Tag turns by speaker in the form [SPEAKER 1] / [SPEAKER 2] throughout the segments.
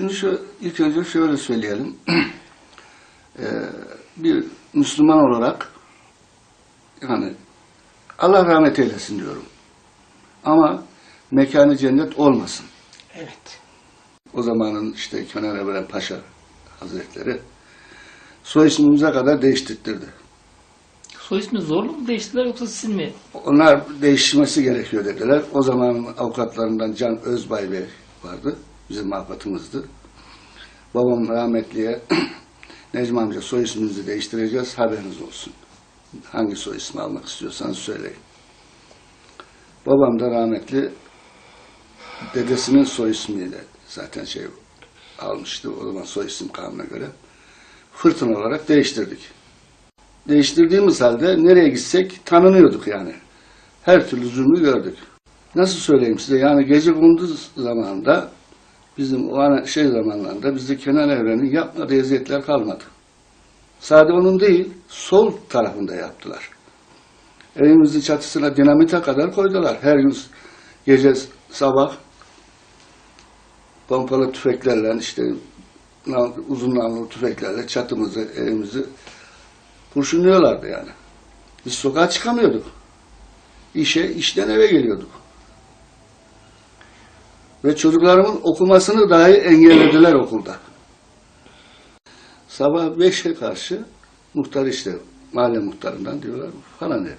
[SPEAKER 1] Şunu şu, ilk önce şöyle söyleyelim. Ee, bir Müslüman olarak yani Allah rahmet eylesin diyorum. Ama mekanı cennet olmasın.
[SPEAKER 2] Evet.
[SPEAKER 1] O zamanın işte Kenan Evren Paşa Hazretleri soy ismimize kadar değiştirdi.
[SPEAKER 3] Soy ismi zorlu mu değiştiler yoksa sizin mi?
[SPEAKER 1] Onlar değişmesi gerekiyor dediler. O zamanın avukatlarından Can Özbay Bey vardı. Bizim avukatımızdı. Babam rahmetliye Necmi amca soy isminizi değiştireceğiz haberiniz olsun. Hangi soy ismi almak istiyorsanız söyleyin. Babam da rahmetli dedesinin soy ismiyle zaten şey almıştı. O zaman soy isim kanuna göre. Fırtına olarak değiştirdik. Değiştirdiğimiz halde nereye gitsek tanınıyorduk yani. Her türlü zulmü gördük. Nasıl söyleyeyim size yani gece gündüz zamanında bizim o ana şey zamanlarında bizde Kenan Evren'in yapmadığı eziyetler kalmadı. Sadece onun değil, sol tarafında yaptılar. Evimizin çatısına dinamite kadar koydular. Her gün gece sabah pompalı tüfeklerle işte uzun namlulu tüfeklerle çatımızı, evimizi kurşunluyorlardı yani. Biz sokağa çıkamıyorduk. İşe, işten eve geliyorduk. Ve çocuklarımın okumasını dahi engellediler okulda. Sabah beşe karşı muhtar işte mahalle muhtarından diyorlar falan ev.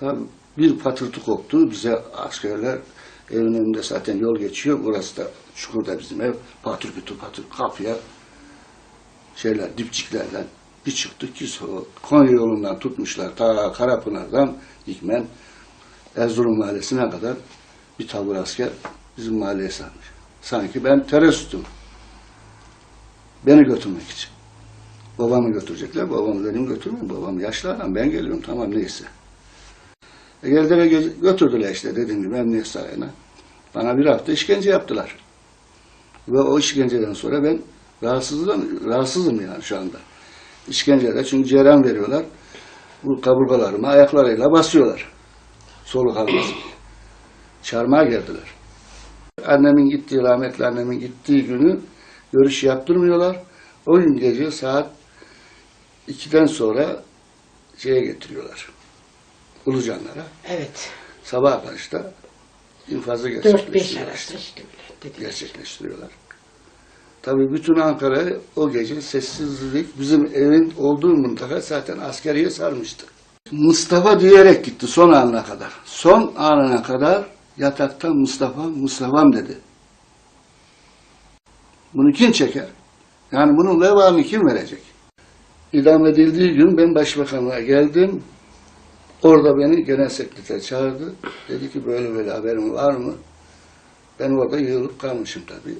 [SPEAKER 1] Tabii bir patırtı koptu. Bize askerler evin önünde zaten yol geçiyor. Burası da çukurda bizim ev. Patır kütür patır kapıya şeyler dipçiklerden bir çıktık ki Konya yolundan tutmuşlar. Ta Karapınar'dan Dikmen Erzurum mahallesine kadar bir tabur asker bizim mahalleye sarmış. Sanki ben teröristim. Beni götürmek için. Babamı götürecekler. Babamı dedim götürmeyin. Babam yaşlı adam. Ben geliyorum. Tamam neyse. E geldiler gö- götürdüler işte dediğim gibi emniyet sarayına. Bana bir hafta işkence yaptılar. Ve o işkenceden sonra ben rahatsızım, rahatsızım yani şu anda. İşkencede çünkü cerem veriyorlar. Bu kaburgalarıma ayaklarıyla basıyorlar. Soluk almasın. Çarmıha geldiler. Annemin gittiği, rahmetli annemin gittiği günü görüş yaptırmıyorlar. O gün gece saat 2'den sonra şeye getiriyorlar. Ulucanlara.
[SPEAKER 2] Evet.
[SPEAKER 1] Sabah kaçta infazı
[SPEAKER 2] 4-5
[SPEAKER 1] gerçekleştiriyorlar.
[SPEAKER 2] arası işte böyle dedi.
[SPEAKER 1] gerçekleştiriyorlar. Tabii bütün Ankara o gece sessizlik bizim evin olduğu muntaka zaten askeriye sarmıştı. Mustafa diyerek gitti son anına kadar. Son anına kadar yatakta Mustafa, Mustafa'm dedi. Bunu kim çeker? Yani bunun vebalini kim verecek? İdam edildiği gün ben başbakanlığa geldim. Orada beni genel sekreter çağırdı. Dedi ki böyle böyle haberin var mı? Ben orada yığılıp kalmışım tabii.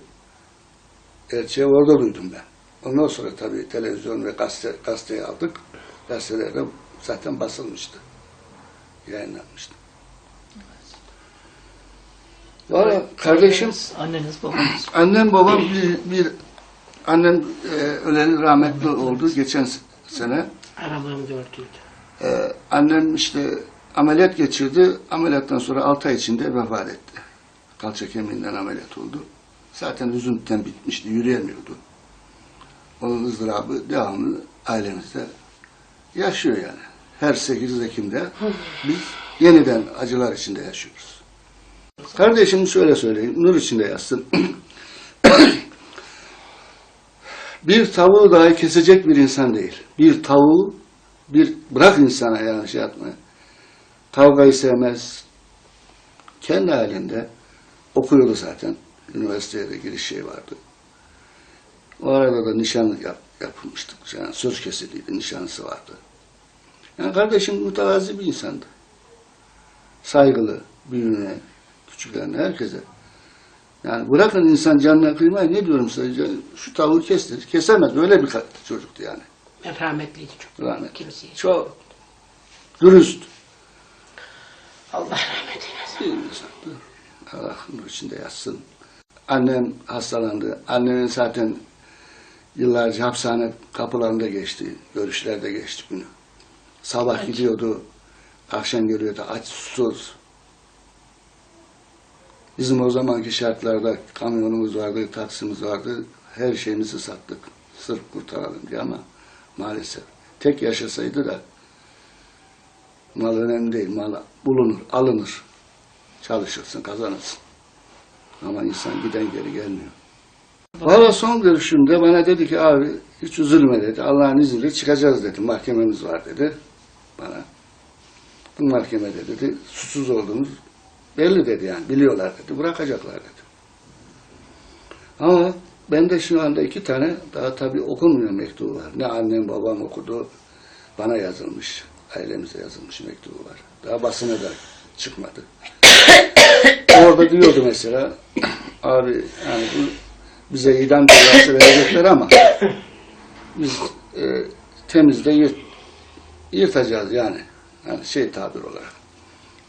[SPEAKER 1] Elçiye orada duydum ben. Ondan sonra tabii televizyon ve gazete, gazeteyi aldık. Gazetelerde zaten basılmıştı. Yayınlanmıştı. Valla kardeşim,
[SPEAKER 3] Anneniz, babanız.
[SPEAKER 1] annem babam bir, bir annem e, öleli rahmetli oldu geçen sene.
[SPEAKER 2] Arabam dördüydü.
[SPEAKER 1] Ee, annem işte ameliyat geçirdi. Ameliyattan sonra 6 ay içinde vefat etti. Kalça kemiğinden ameliyat oldu. Zaten üzüntüden bitmişti, yürüyemiyordu. Onun ızdırabı devamlı ailemizde yaşıyor yani. Her 8 Ekim'de biz yeniden acılar içinde yaşıyoruz. Kardeşim şöyle söyleyeyim, nur içinde yatsın. bir tavuğu dahi kesecek bir insan değil. Bir tavuğu bir bırak insana yani şey yapmaya. Kavgayı sevmez. Kendi halinde okuyordu zaten. Üniversiteye de giriş şey vardı. O arada da nişan yap, yapılmıştık. Yani söz kesiliydi, nişanlısı vardı. Yani kardeşim mütevazi bir insandı. Saygılı, büyüğüne, küçüklerine, herkese. Yani bırakın insan canına kıymayı ne diyorum size? Şu tavuğu kestir. Kesemez. Öyle bir çocuktu yani.
[SPEAKER 2] Rahmetliydi çok.
[SPEAKER 1] Rahmet.
[SPEAKER 2] Kimseye.
[SPEAKER 1] Çok dürüst
[SPEAKER 2] Allah rahmet eylesin.
[SPEAKER 1] Allah nur içinde yatsın. Annem hastalandı. Annemin zaten yıllarca hapishane kapılarında geçti. Görüşlerde geçti günü. Sabah gidiyordu. Akşam geliyordu aç susuz. Bizim o zamanki şartlarda kamyonumuz vardı, taksimiz vardı. Her şeyimizi sattık. Sırf kurtaralım diye ama maalesef. Tek yaşasaydı da mal önemli değil. Mal bulunur, alınır. Çalışırsın, kazanırsın. Ama insan giden geri gelmiyor. Valla son görüşümde bana dedi ki abi hiç üzülme dedi. Allah'ın izniyle çıkacağız dedi. Mahkememiz var dedi bana. Bu mahkemede dedi suçsuz olduğumuz belli dedi yani biliyorlar dedi. Bırakacaklar dedi. Ama bende şu anda iki tane daha tabii okunmuyor mektubu var. Ne annem babam okudu bana yazılmış. Ailemize yazılmış mektubu var. Daha basına da çıkmadı. Orada diyordu mesela abi yani bu bize idam cezası verecekler ama biz e, temizde yırt, yırtacağız yani. Yani şey tabir olarak.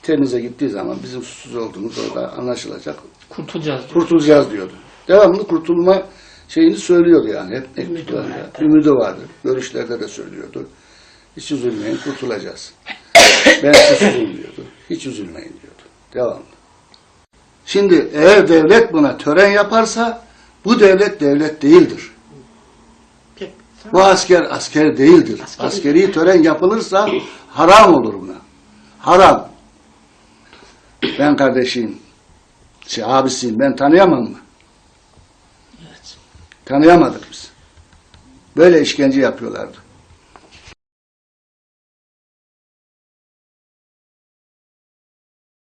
[SPEAKER 1] Temize gittiği zaman bizim suçsuz olduğumuz orada anlaşılacak.
[SPEAKER 3] Kurtulacağız diyor.
[SPEAKER 1] Kurtulacağız diyordu. Devamlı kurtulma şeyini söylüyordu yani. Hep
[SPEAKER 2] Ümidi vardı.
[SPEAKER 1] Ümidi vardı. Görüşlerde de söylüyordu. Hiç üzülmeyin kurtulacağız. Ben suçsuzum diyordu. Hiç üzülmeyin diyordu. Devamlı. Şimdi eğer devlet buna tören yaparsa bu devlet devlet değildir. Bu asker asker değildir.
[SPEAKER 2] Askeri.
[SPEAKER 1] Askeri tören yapılırsa haram olur buna. Haram. Ben kardeşiyim. Şey, abisiyim. Ben tanıyamam mı?
[SPEAKER 3] Evet.
[SPEAKER 1] Tanıyamadık biz. Böyle işkence yapıyorlardı.